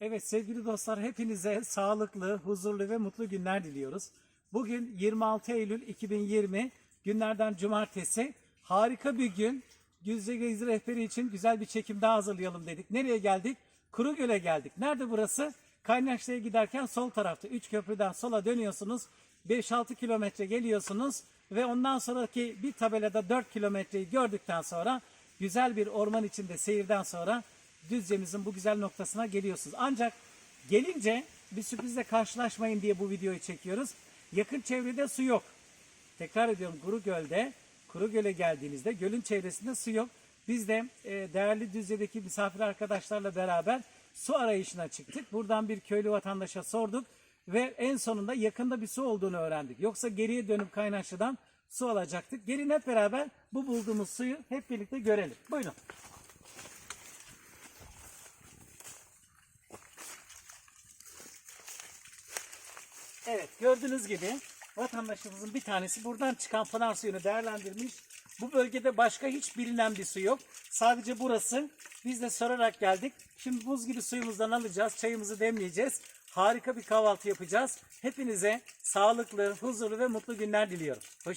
Evet sevgili dostlar hepinize sağlıklı, huzurlu ve mutlu günler diliyoruz. Bugün 26 Eylül 2020 günlerden cumartesi. Harika bir gün. Güzde Gezi rehberi için güzel bir çekim daha hazırlayalım dedik. Nereye geldik? Kurugöl'e geldik. Nerede burası? Kaynaşlı'ya giderken sol tarafta. Üç köprüden sola dönüyorsunuz. 5-6 kilometre geliyorsunuz. Ve ondan sonraki bir tabelada 4 kilometreyi gördükten sonra güzel bir orman içinde seyirden sonra Düzce'mizin bu güzel noktasına geliyorsunuz. Ancak gelince bir sürprizle karşılaşmayın diye bu videoyu çekiyoruz. Yakın çevrede su yok. Tekrar ediyorum Kuru Göl'de, Kuru Göl'e geldiğinizde gölün çevresinde su yok. Biz de e, değerli Düzce'deki misafir arkadaşlarla beraber su arayışına çıktık. Buradan bir köylü vatandaşa sorduk ve en sonunda yakında bir su olduğunu öğrendik. Yoksa geriye dönüp Kaynaşlı'dan su alacaktık. Gelin hep beraber bu bulduğumuz suyu hep birlikte görelim. Buyurun. Evet gördüğünüz gibi vatandaşımızın bir tanesi buradan çıkan pınar suyunu değerlendirmiş. Bu bölgede başka hiç bilinen bir su yok. Sadece burası. Biz de sorarak geldik. Şimdi buz gibi suyumuzdan alacağız. Çayımızı demleyeceğiz. Harika bir kahvaltı yapacağız. Hepinize sağlıklı, huzurlu ve mutlu günler diliyorum. Hoşçakalın.